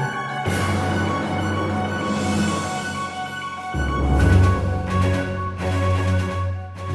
thank you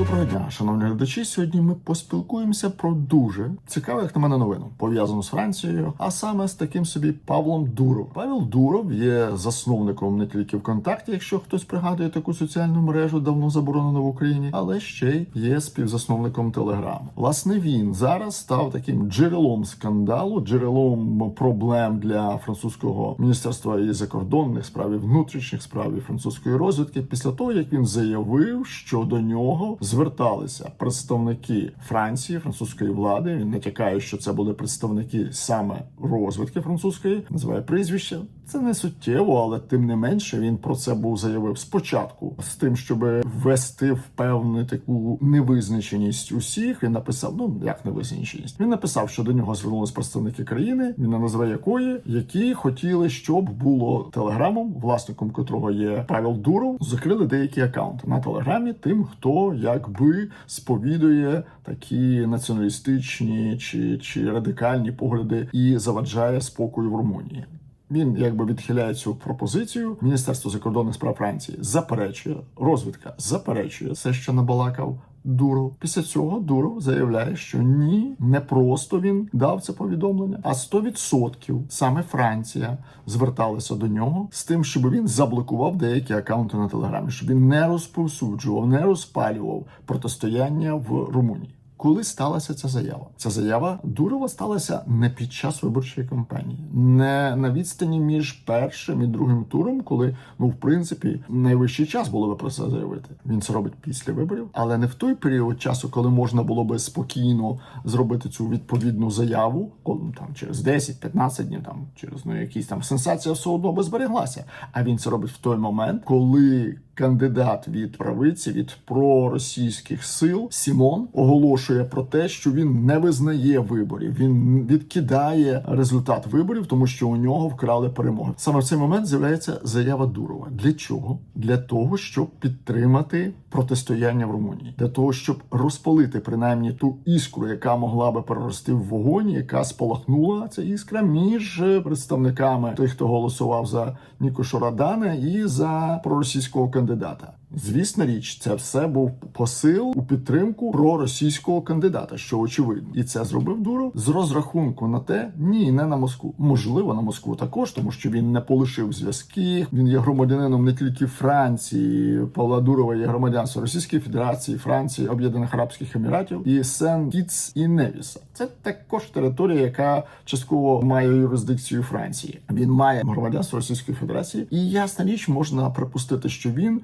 Доброго дня, шановні глядачі. Сьогодні ми поспілкуємося про дуже цікаву, як на мене, новину пов'язану з Францією, а саме з таким собі Павлом Дуров. Павел Дуров є засновником не тільки ВКонтакті, якщо хтось пригадує таку соціальну мережу, давно заборонену в Україні, але ще й є співзасновником Телеграму. Власне, він зараз став таким джерелом скандалу, джерелом проблем для французького міністерства і закордонних справ і внутрішніх справ і французької розвідки після того, як він заявив, що до нього зверталися представники Франції, французької влади. Він натякає, що це були представники саме розвитки французької, називає прізвище. Це не суттєво, але тим не менше він про це був заявив спочатку з тим, щоб ввести в певну таку невизначеність усіх. Він написав: ну як невизначеність. Він написав, що до нього звернулись представники країни, він не називає якої, які хотіли, щоб було телеграмом, власником котрого є Павел Дуров, закрили деякі акаунти на телеграмі, тим, хто якби сповідує такі націоналістичні чи, чи радикальні погляди і заваджає спокою в Румунії. Він якби відхиляє цю пропозицію. Міністерство закордонних справ Франції заперечує, розвідка заперечує все, що набалакав. Дуров після цього Дуров заявляє, що ні, не просто він дав це повідомлення, а 100% саме Франція зверталася до нього з тим, щоб він заблокував деякі акаунти на телеграмі, щоб він не розповсюджував, не розпалював протистояння в Румунії. Коли сталася ця заява? Ця заява Дурова сталася не під час виборчої кампанії, не на відстані між першим і другим туром, коли ну в принципі найвищий час було би про це заявити. Він це робить після виборів, але не в той період часу, коли можна було би спокійно зробити цю відповідну заяву, коли ну, там через 10-15 днів, там через ну якісь там сенсація все одно би збереглася. А він це робить в той момент, коли кандидат від правиці від проросійських сил Сімон оголошує про те, що він не визнає виборів. Він відкидає результат виборів, тому що у нього вкрали перемоги. Саме в цей момент з'являється заява Дурова. Для чого? Для того, щоб підтримати протистояння в Румунії, для того, щоб розпалити принаймні ту іскру, яка могла би перерости в вогонь, яка спалахнула ця іскра між представниками тих, хто голосував за Нікошу Радана і за проросійського кандидата. the data. Звісна річ, це все був посил у підтримку проросійського кандидата, що очевидно, і це зробив Дуров з розрахунку на те, ні, не на Москву. Можливо, на Москву також, тому що він не полишив зв'язки. Він є громадянином не тільки Франції, Павла Дурова є громадянство Російської Федерації, Франції, Об'єднаних Арабських Еміратів і Сен Кітс і Невіса. Це також територія, яка частково має юрисдикцію Франції. Він має громадянство Російської Федерації, і ясна річ можна припустити, що він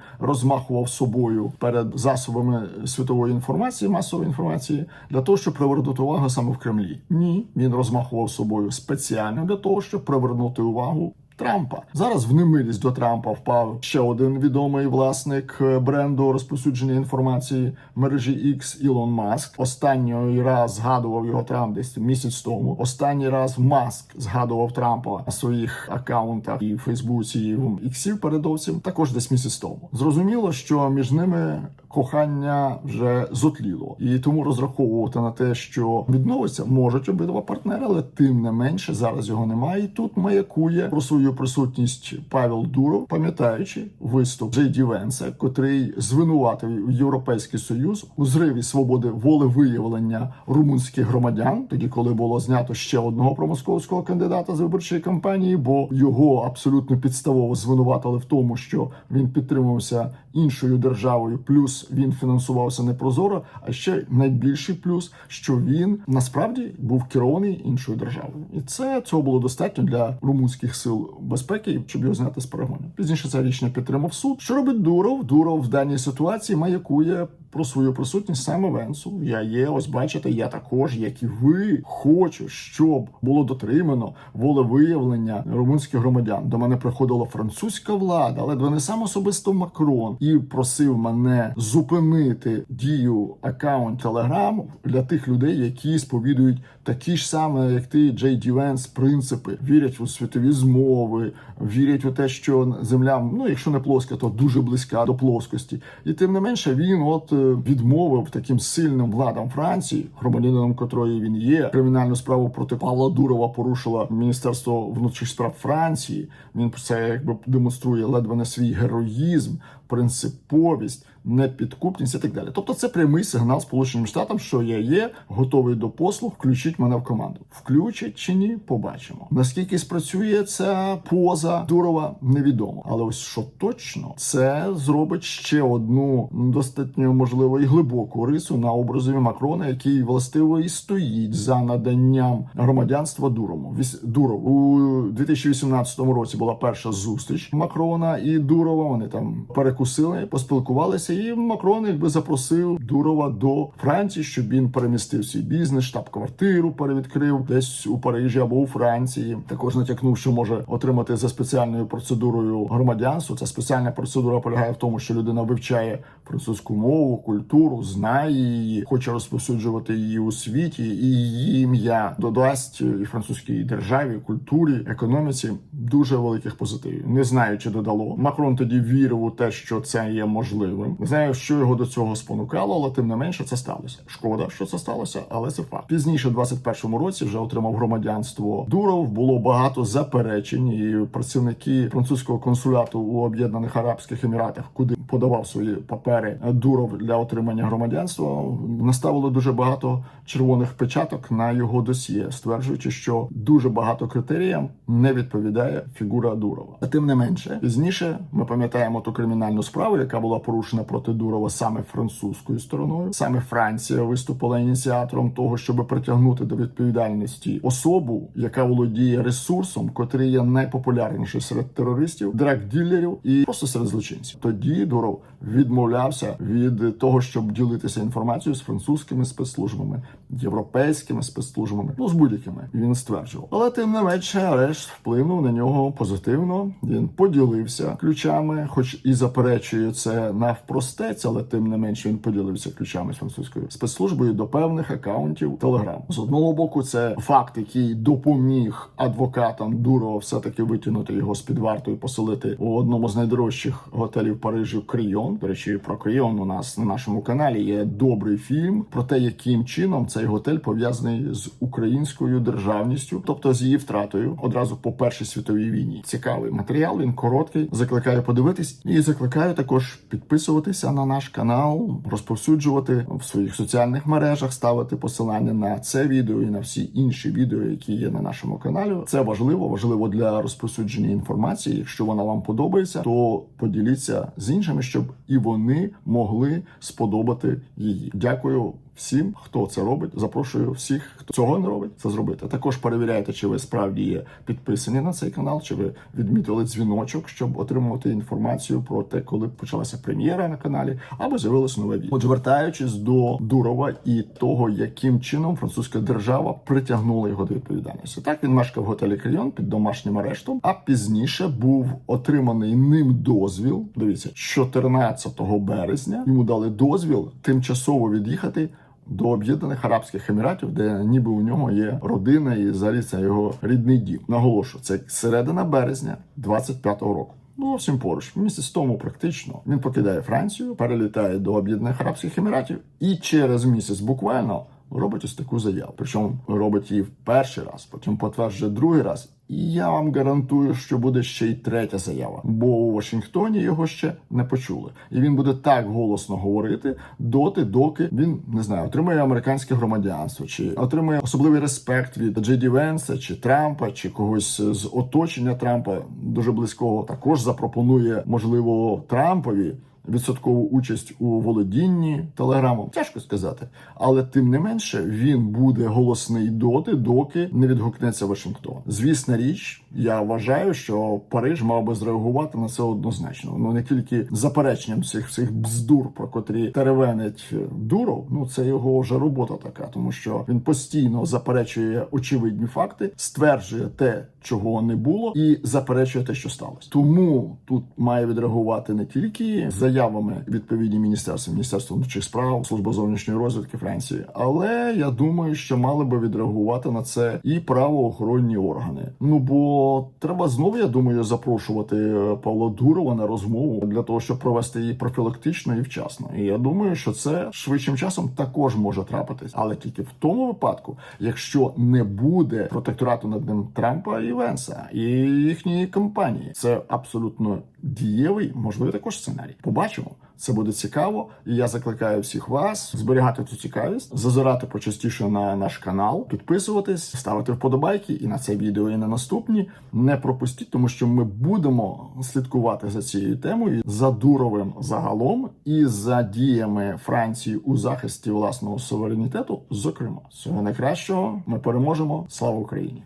розмахував собою перед засобами світової інформації, масової інформації, для того, щоб привернути увагу саме в Кремлі. Ні, він розмахував собою спеціально для того, щоб привернути увагу. Трампа зараз в немилість до Трампа впав ще один відомий власник е, бренду розповсюдження інформації мережі X Ілон Маск. Останній раз згадував його Трамп десь місяць тому. Останній раз Маск згадував Трампа на своїх акаунтах і в Фейсбуці, і в Іксі передовсім. Також десь місяць тому. Зрозуміло, що між ними кохання вже зотліло, і тому розраховувати на те, що відновиться, можуть обидва партнери, але тим не менше зараз його немає. І тут маякує про свою присутність Павел Дуров, пам'ятаючи виступ Джей Венса, котрий звинуватив Європейський Союз у зриві свободи волевиявлення румунських громадян, тоді коли було знято ще одного промосковського кандидата з виборчої кампанії, бо його абсолютно підставово звинуватили в тому, що він підтримувався іншою державою, плюс він фінансувався не прозоро. А ще найбільший плюс, що він насправді був керований іншою державою, і це цього було достатньо для румунських сил безпеки, щоб його зняти з перегону. Пізніше це рішення підтримав суд. Що робить Дуров? Дуров в даній ситуації маякує про свою присутність саме Венсу. Я є, ось бачите, я також, як і ви, хочу, щоб було дотримано волевиявлення румунських громадян. До мене приходила французька влада, але не сам особисто Макрон і просив мене зупинити дію аккаунт Телеграм для тих людей, які сповідують такі ж саме, як ти, Джей Ді Венс, принципи, вірять у світові змови, вірять у те, що земля, ну якщо не плоска, то дуже близька до плоскості. І тим не менше він от відмовив таким сильним владам Франції, громадянином котрої він є. Кримінальну справу проти Павла Дурова порушила Міністерство внутрішніх справ Франції. Він це якби демонструє ледве не свій героїзм, принциповість, непідкупність і так далі. Тобто, це прямий сигнал Сполученим Штатам, що я є готовий до послуг, включіть мене в команду. Включать чи ні, побачимо. Наскільки спрацює ця поза Дурова, невідомо. Але ось що точно, це зробить ще одну достатньо можливо і глибоку рису на образові Макрона, який властиво і стоїть за наданням громадянства Дурову. Віс- Дуров у 2018 році була перша зустріч Макрона і Дурова. Вони там перекусили, поспілкувалися, і Макрон якби запросив Дурова до Франції, щоб він перемістив свій бізнес, штаб-квартиру перевідкрив десь у Парижі або у Франції. Також натякнув, що може отримати за спеціальною процедурою громадянство. Ця спеціальна процедура полягає в тому, що людина вивчає французьку мову, культуру, знає її, хоче розповсюджувати її у світі, і її ім'я додасть і французькій державі, культурі, економіці дуже великих позитивів. Не знаю, чи додало. Макрон тоді вірив у те, що це є можливим. Не знаю, що його до цього спонукало, але тим не менше це сталося. Шкода, що це сталося, але це факт. Пізніше, в 21-му році, вже отримав громадянство Дуров. Було багато заперечень, і працівники французького консуляту у Об'єднаних Арабських Еміратах, куди подавав свої папери Дуров для отримання громадянства, наставили дуже багато червоних печаток на його досьє, стверджуючи, що дуже багато критеріям не відповідає фігура Дурова. А тим не менше, пізніше ми пам'ятаємо ту кримінальну справу, яка була порушена проти Дурова саме французькою стороною. Саме Франція виступила ініціатором того, щоб притягнути до відповідальності особу, яка володіє ресурсом, котрий є найпопулярніший серед терористів, драг-ділерів і просто серед злочинців. Тоді Дуров відмовлявся від того, щоб ділитися інформацією з французькими спецслужбами, європейськими спецслужбами, ну з будь-якими він стверджував. Але тим не менше, арешт вплинув на нього позитивно. Він поділився ключами, хоч і заперечує це навпростець, але тим не менше він поділився ключами з французькою спецслужбою до певних акаунтів Телеграм. З одного боку, це факт, який допоміг адвокатам Дурова все-таки витягнути його з під варту і поселити у одному з найдорожчих готелів Парижу Крийон. До речі, про Крийон у нас на нашому каналі є добрий фільм про те, яким чином цей готель пов'язаний з українською державністю, тобто з її втратою одразу по першій світовій війні. Цікавий матеріал. Він короткий. Закликаю подивитись і закликаю також підписуватися на наш канал, розповсюджувати в своїх соціальних мережах, ставити посилання на це відео і на всі інші відео, які є на нашому каналі. Це важливо, важливо для розповсюдження інформації. Якщо вона вам подобається, то поділіться з іншими, щоб і вони могли сподобати її. Дякую. Всім, хто це робить, запрошую всіх, хто цього не робить, це зробити. Також перевіряйте, чи ви справді є підписані на цей канал, чи ви відмітили дзвіночок, щоб отримувати інформацію про те, коли почалася прем'єра на каналі, або з'явилось нове відео. Отже, вертаючись до Дурова і того, яким чином французька держава притягнула його до відповідальності. Так він мешкав в готелі Крийон під домашнім арештом, а пізніше був отриманий ним дозвіл. Дивіться, 14 березня йому дали дозвіл тимчасово від'їхати до Об'єднаних Арабських Еміратів, де ніби у нього є родина, і взагалі це його рідний дім. Наголошую, це середина березня 25-го року. Ну, зовсім поруч, місяць тому практично він покидає Францію, перелітає до Об'єднаних Арабських Еміратів, і через місяць буквально робить ось таку заяву. Причому робить її в перший раз, потім потверджує другий раз. Я вам гарантую, що буде ще й третя заява, бо у Вашингтоні його ще не почули, і він буде так голосно говорити доти, доки він не знаю, отримує американське громадянство, чи отримує особливий респект від Джеді Венса, чи Трампа, чи когось з оточення Трампа дуже близького. Також запропонує можливо Трампові відсоткову участь у володінні телеграмом. Тяжко сказати, але тим не менше він буде голосний доти, доки не відгукнеться Вашингтон. Звісна річ, я вважаю, що Париж мав би зреагувати на це однозначно. Ну не тільки запереченням цих всіх бздур, про котрі теревенить Дуров. Ну це його вже робота така, тому що він постійно заперечує очевидні факти, стверджує те, чого не було, і заперечує те, що сталося. Тому тут має відреагувати не тільки за заявами відповідні міністерства, міністерство внутрішніх справ, служба зовнішньої розвідки Франції. Але я думаю, що мали би відреагувати на це і правоохоронні органи. Ну бо треба знову, я думаю, запрошувати е, Павла Дурова на розмову для того, щоб провести її профілактично і вчасно. І я думаю, що це швидшим часом також може трапитись, але тільки в тому випадку, якщо не буде протекторату над ним Трампа і Венса і їхньої кампанії, це абсолютно дієвий, можливий також сценарій. Побачимо. Це буде цікаво, і я закликаю всіх вас зберігати цю цікавість, зазирати почастіше на наш канал, підписуватись, ставити вподобайки і на це відео, і на наступні. Не пропустіть, тому що ми будемо слідкувати за цією темою, за Дуровим загалом і за діями Франції у захисті власного суверенітету. Зокрема, всього найкращого ми переможемо. Слава Україні!